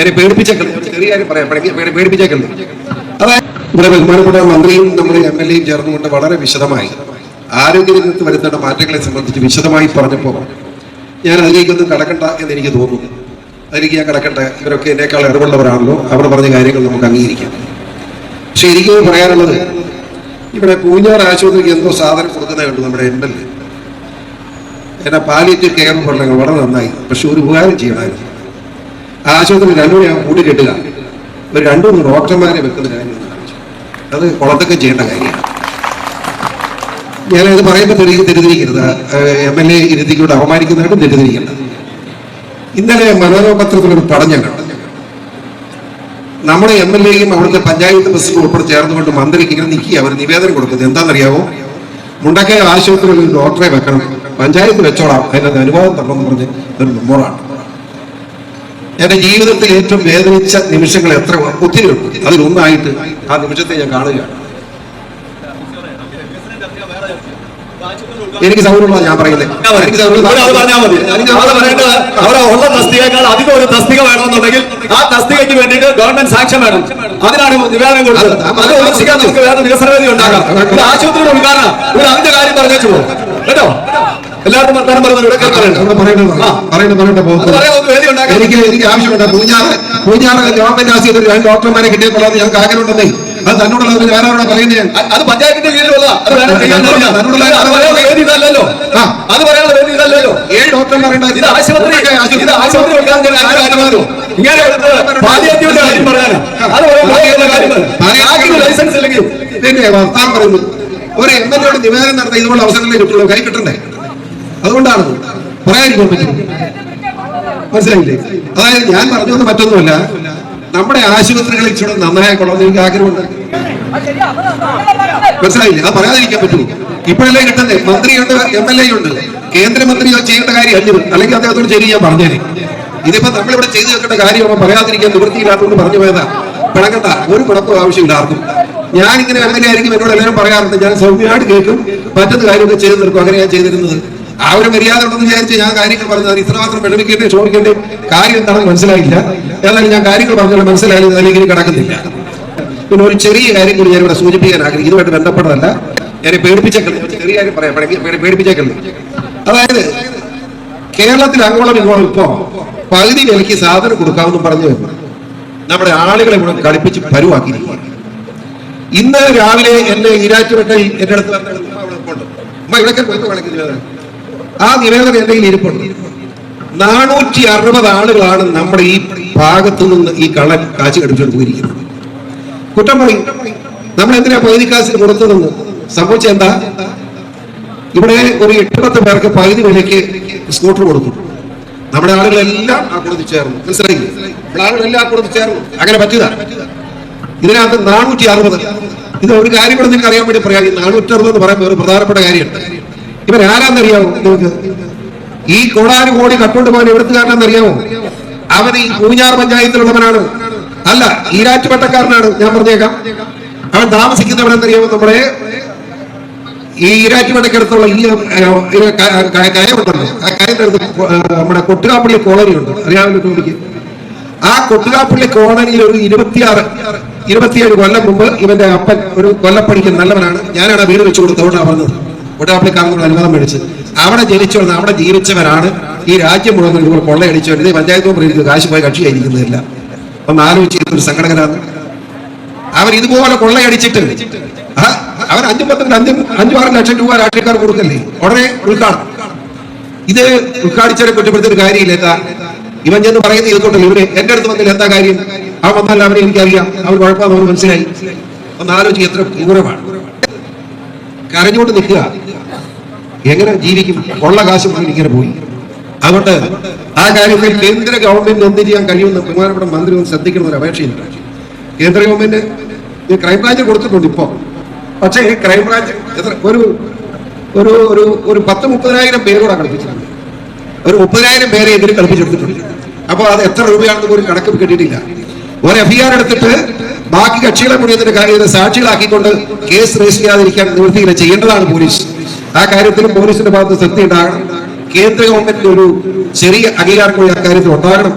എന്നെ പേടിപ്പിച്ചേക്കല്ലേ ഒരു ചെറിയ ഇവിടെ ബഹുമാനപ്പെട്ട മന്ത്രിയും നമ്മുടെ എം എൽ എയും ചേർന്നുകൊണ്ട് വളരെ വിശദമായി ആരോഗ്യരംഗത്ത് വരുത്തേണ്ട മാറ്റങ്ങളെ സംബന്ധിച്ച് വിശദമായി പറഞ്ഞപ്പോൾ ഞാൻ അതിലേക്കൊന്നും കടക്കണ്ട എന്ന് എനിക്ക് തോന്നുന്നു. അതിലേക്ക് ഞാൻ കടക്കട്ടെ. ഇവരൊക്കെ എന്നേക്കാൾ ഇടപെടുന്നവരാണല്ലോ അവർ പറഞ്ഞ കാര്യങ്ങൾ നമുക്ക് അംഗീകരിക്കാം. പക്ഷെ എനിക്ക് പറയാനുള്ളത് ഇവിടെ പൂഞ്ഞാർ ആശുപത്രിക്ക് എന്തോ സാധനം കൊടുക്കുന്നതുണ്ട് നമ്മുടെ എം എൽ എ. എന്നെ പാലിയേറ്റീവ് കെയർ പറഞ്ഞാൽ വളരെ നന്നായി. പക്ഷെ ഒരു ഉപകാരം ചെയ്യണമായിരുന്നു. ആശുപത്രി രണ്ടുകൂടി കൂട്ടി കൂടി കെട്ടുക. ഒരു രണ്ടു മൂന്ന് ഡോക്ടർമാരെ വെക്കുന്ന കാര്യം അത് കുളത്തൊക്കെ ചെയ്യേണ്ട കാര്യമാണ്. ഞാനത് പറയുമ്പോൾ തെരി- തെരുതിരിക്കരുത് എം എൽ എ ഇരുത്തിക്കൂടെ അവമാനിക്കുന്നതായിട്ട് തെരുതിരിക്കണ്ട ഇന്നലെ മനോരമ പത്രത്തിലൊരു പടം ഞാൻ കണ്ടു. നമ്മുടെ എം എൽ എയും അവിടുത്തെ പഞ്ചായത്ത് പ്രസിഡന്റ് ഉൾപ്പെടെ ചേർന്നുകൊണ്ട് മന്ത്രിക്ക് ഇങ്ങനെ നിൽക്കുക അവർ നിവേദനം കൊടുക്കുന്നത് എന്താണെന്നറിയാവോ? മുണ്ടക്കയ ആശുപത്രിയിൽ ഡോക്ടറെ വെക്കണം. പഞ്ചായത്ത് വെച്ചോളാം. അതിനകത്ത് അനുവാദം തരണമെന്ന് പറഞ്ഞ് ഒരു മെമ്മോറാണ്. എന്റെ ജീവിതത്തിൽ ഏറ്റവും വേദനിച്ച നിമിഷങ്ങൾ എത്ര ഒത്തിരി ഉണ്ട്. അതിലൊന്നായിട്ട് ആ നിമിഷത്തെ ഞാൻ കാണുകയാണ്. എനിക്ക് സൗകര്യമുള്ള ഞാൻ പറയുന്നത്. എനിക്ക് ഉള്ള തസ്തികകൾ അധികം ഒരു തസ്തിക വേണമെന്നുണ്ടെങ്കിൽ ആ തസ്തികയ്ക്ക് വേണ്ടിയിട്ട് ഗവൺമെന്റ് സാക്ഷ്യം വേണം. അതിനാണ് നിവേദനം കൊടുത്തത്. അത് ഉദ്ദേശിക്കാൻ നമുക്ക് വേറെ വികസനവേദി ഉണ്ടാക്കാം. ഇത് ആശുപത്രിയുടെ ഉദ്ഘാടനം. ഒരു അതിന്റെ കാര്യം പറഞ്ഞു കേട്ടോ? എല്ലാവർക്കും വർത്തമാനം പറയുന്നത് ഇവിടെ കേൾക്കാറുണ്ട്. അവിടെ പറയണ്ട പറയണ്ട പറയണ്ട അത് പോകുന്നത് പറയാൻ നമുക്ക് വേദി ഉണ്ടാക്കാം എനിക്ക് എനിക്ക് ആവശ്യമുണ്ട്. പൂഞ്ഞാറ് പൂഞ്ഞാറ് ഗവൺമെന്റ് ആശുപത്രി രണ്ട് ഡോക്ടർമാരെ കിട്ടിയപ്പോഴാണ് ഞങ്ങൾക്ക് ആഗ്രഹമുണ്ടെന്നേ. അത് തന്നോടുള്ള ഒരു ഞാനവിടെ പറയുന്നത് അത് പഞ്ചായത്തിന്റെ അത് പറയാനുള്ള വേദി ഇതല്ലല്ലോ ഏഴ് ഡോക്ടർമാരുണ്ട്. ഇത് ആശുപത്രി ഇത് ആശുപത്രി വെക്കാൻ തന്നെ ആരും ആഗ്രഹിക്കുന്നു. ഇങ്ങനെ എടുത്ത് കാര്യം പറയാനാ. അത് പറയാൻ ലൈസൻസ് ഇല്ലെങ്കിൽ പറയുന്നു. ഒരു എം എൽ എയുടെ നിവേദനം നടത്താൻ ഇതുപോലെ അവസരങ്ങളെ കിട്ടുള്ളൂ. കൈ കിട്ടണ്ടേ? അതുകൊണ്ടാണ് പറയാതിരിക്കാൻ പറ്റും മനസ്സിലായില്ലേ? അതായത് ഞാൻ പറഞ്ഞത് മറ്റൊന്നുമല്ല. നമ്മുടെ ആശുപത്രികൾ ഇച്ചിരി നന്നായി കൊള്ളാമെന്ന് എനിക്ക് ആഗ്രഹമുണ്ട്. മനസ്സിലായില്ലേ? അത് പറയാതിരിക്കാൻ പറ്റുമോ? ഇപ്പോഴല്ലേ കിട്ടുന്നത്? മന്ത്രിയുണ്ട് എം എൽ എ ഉണ്ട്. കേന്ദ്രമന്ത്രി അത് ചെയ്യേണ്ട കാര്യം അല്ല അല്ലെങ്കിൽ അദ്ദേഹത്തോട് ശരി ഞാൻ പറഞ്ഞേനെ. ഇതിപ്പോ നമ്മളിവിടെ ചെയ്തു വെക്കേണ്ട കാര്യം പറയാതിരിക്കാൻ നിവൃത്തിയില്ലാത്തതുകൊണ്ട് പറഞ്ഞു പോയതാ. പിണക്കണ്ട. ഒരു പിണക്കും ആവശ്യമില്ല ആർക്കും. ഞാനിങ്ങനെ അങ്ങനെയായിരിക്കും എന്നോട് എല്ലാവരും പറയാറുണ്ട്. ഞാൻ സൗമ്യമായിട്ട് കേൾക്കും. പറ്റുന്ന കാര്യമൊക്കെ ചെയ്തു തീർക്കും. അങ്ങനെ ഞാൻ ചെയ്തിരുന്നത്. ആ ഒരു മര്യാദ ഉണ്ടെന്ന് വിചാരിച്ച് ഞാൻ കാര്യങ്ങൾ പറഞ്ഞത് ഇത്രമാത്രം വിഷമിക്കേണ്ടേ ചോദിക്കേണ്ടേ കാര്യം എന്താണെന്ന് മനസ്സിലായില്ല. എന്നാലും ഞാൻ കാര്യങ്ങൾ പറഞ്ഞാൽ മനസ്സിലായാലും അതിലേക്ക് കിടക്കുന്നില്ല. പിന്നെ ഒരു ചെറിയ കാര്യം കൂടി ഞാൻ ഇവിടെ സൂചിപ്പിക്കാൻ ആഗ്രഹിക്കും ഇതുമായിട്ട് ബന്ധപ്പെട്ടതല്ല. എന്നെ പേടിപ്പിച്ചേക്കുന്നു ചെറിയ കാര്യം പറയാം. പേടി- പേടി- അതായത് കേരളത്തിൽ അങ്ങോളം ഇങ്ങോളം ഇപ്പോ പകുതി വിലയ്ക്ക് സാധനം കൊടുക്കാമെന്നും പറഞ്ഞു നമ്മുടെ ആളുകളെ ഇവിടെ കളിപ്പിച്ച് പരുവാക്കിയിരിക്കുകയാണ് ഇന്ന് രാവിലെ എന്റെ ഈരാറ്റുപേട്ടയിൽ എന്റെ അടുത്ത് വന്ന അവിടെ പോയിട്ട് ആ നിവേദനം എന്റെ കയ്യിൽ ഇരിപ്പുണ്ട്. നാനൂറ്റി അറുപത് ആളുകളാണ് നമ്മുടെ ഈ ഭാഗത്തു നിന്ന് ഈ കള്ളൻ കാശ് കടിച്ചുകൊണ്ട് പോയിരിക്കുന്നത്. കുറ്റം പറയും. നമ്മൾ എന്തിനാ പകുതി കാശിന് കൊടുത്തതെന്ന്? സംഭവിച്ച എന്താ? ഇവിടെ ഒരു എട്ട് പത്ത് പേർക്ക് പകുതി വിലയ്ക്ക് സ്കൂട്ടർ കൊടുത്തു. നമ്മുടെ ആളുകളെല്ലാം ആ കൊടുത്ത് ചേർന്നു മനസ്സിലായി ആളുകളെല്ലാം ആ ചേർന്നു അങ്ങനെ പറ്റിയതാ. ഇതിനകത്ത് നാനൂറ്റി അറുപത് ഇത് ഒരു കാര്യം കൂടെ നിങ്ങൾക്ക് അറിയാൻ വേണ്ടി പറയാം. നാനൂറ്റി അറുപത് എന്ന് പറയുമ്പോൾ ഒരു പ്രധാനപ്പെട്ട കാര്യമുണ്ട്. ഇവൻ ആരാന്നറിയാമോ നിങ്ങൾക്ക്? ഈ കോടാനു കോടി കട്ടുകൊണ്ട് പോകാൻ എവിടുത്തുകാരനാണെന്നറിയാമോ അവൻ ഈ പൂഞ്ഞാർ പഞ്ചായത്തിലുള്ളവനാണ്. അല്ല ഈരാറ്റുപട്ടക്കാരനാണ് ഞാൻ പറഞ്ഞേക്കാം. അവൻ താമസിക്കുന്നവനെന്നറിയാമോ നമ്മുടെ? ഈ ഈരാറ്റുപേട്ടയ്ക്കടുത്തുള്ള ഈ കരയുണ്ടല്ലോ ആ കരയുടെ അടുത്ത് നമ്മുടെ കൊട്ടുകാപ്പള്ളി കോളനി ഉണ്ട്. അറിയാമല്ലോ ടോമിക്ക് ആ കൊട്ടുകാപ്പള്ളി കോളനിയിൽ ഒരു ഇരുപത്തിയാറ് ഇരുപത്തിയേഴ് കൊല്ലം മുമ്പ് ഇവന്റെ അപ്പൻ ഒരു കൊല്ലപ്പണിക്ക് നല്ലവനാണ്. ഞാനാണ് വീട് വെച്ചു കൊടുത്തതുകൊണ്ടാണ് പറഞ്ഞത്. കൊട്ടുകാപ്പള്ളിക്കാരനോട് അനുവാദം മേടിച്ച് അവിടെ ജനിച്ചു വന്ന അവിടെ ജീവിച്ചവരാണ് ഈ രാജ്യം മുഴുവൻ ഇതുപോലെ കൊള്ളയടിച്ചവൻ ഇത് പഞ്ചായത്ത് പ്രതിനിധി കാശ് പോയി കക്ഷിയായിരിക്കുന്നില്ല. ഒന്ന് ആലോചിച്ച് ഒരു സംഘടകനാണ്. അവർ ഇതുപോലെ കൊള്ളയടിച്ചിട്ട് അവർ അഞ്ചു പത്ത് അഞ്ചും അഞ്ചു ആറ് ലക്ഷം രൂപ രാഷ്ട്രീയക്കാർ കൊടുക്കല്ലേ? ഉടനെ ഉദ്ഘാടനം. ഇത് ഉദ്ഘാടിച്ചവരെ കുറ്റപ്പെടുത്തിയ ഒരു കാര്യമില്ല. എന്താ? ഇവൻ ചെന്ന് പറയുന്നത് ഇതുകൊണ്ടല്ലോ ഇവർ എന്റെ അടുത്ത് വന്നില്ല എന്താ കാര്യം? ആ വന്നാൽ അവരെ എനിക്കറിയാം. അവർ കുഴപ്പമാണെന്ന് മനസ്സിലായി. ഒന്ന് ആലോചിക്കുക എത്ര ക്രൂരമാണ് കരഞ്ഞുകൊണ്ട് നിൽക്കുക. എങ്ങനെ ജീവിക്കും? ഉള്ള കാശ് ഇങ്ങനെ പോയി. അതുകൊണ്ട് ആ കാര്യത്തിൽ കേന്ദ്ര ഗവൺമെന്റ് എന്ത് ചെയ്യാൻ കഴിയുമെന്ന് ബഹുമാനപ്പെട്ട മന്ത്രി ഒന്ന് ശ്രദ്ധിക്കുന്ന ഒരു അപേക്ഷയുണ്ട്. കേന്ദ്ര ഗവൺമെന്റ് ഈ ക്രൈംബ്രാഞ്ച് കൊടുത്തിട്ടുണ്ട് ഇപ്പോ. പക്ഷേ ഈ ക്രൈംബ്രാഞ്ച് എത്ര ഒരു ഒരു ഒരു ഒരു പത്ത് മുപ്പതിനായിരം പേര് കൂടെ കളിപ്പിച്ചിട്ടുണ്ട്. ഒരു മുപ്പതിനായിരം പേരെ ഇതിൽ കളിപ്പിച്ചെടുത്തിട്ടുണ്ട്. അപ്പോൾ അത് എത്ര രൂപയാണെന്ന് പോലും കണക്ക് കിട്ടിയിട്ടില്ല. ഒരു എഫ്ഐആർ എടുത്തിട്ട് ബാക്കി കക്ഷികളെ മുഴുവൻ ഇതിന്റെ കാര്യത്തിൽ സാക്ഷികളാക്കിക്കൊണ്ട് കേസ് രജിസ്റ്റർ ചെയ്യാതിരിക്കാൻ നിവൃത്തിയില്ല. ചെയ്യേണ്ടതാണ് പോലീസ്. ആ കാര്യത്തിൽ പോലീസിന്റെ ഭാഗത്ത് ശ്രദ്ധ ഉണ്ടാകണം കേന്ദ്ര ഗവൺമെന്റിന്റെ ഒരു ചെറിയ അംഗീകാരം കൂടി ആ കാര്യത്തിൽ ഉണ്ടാകണം.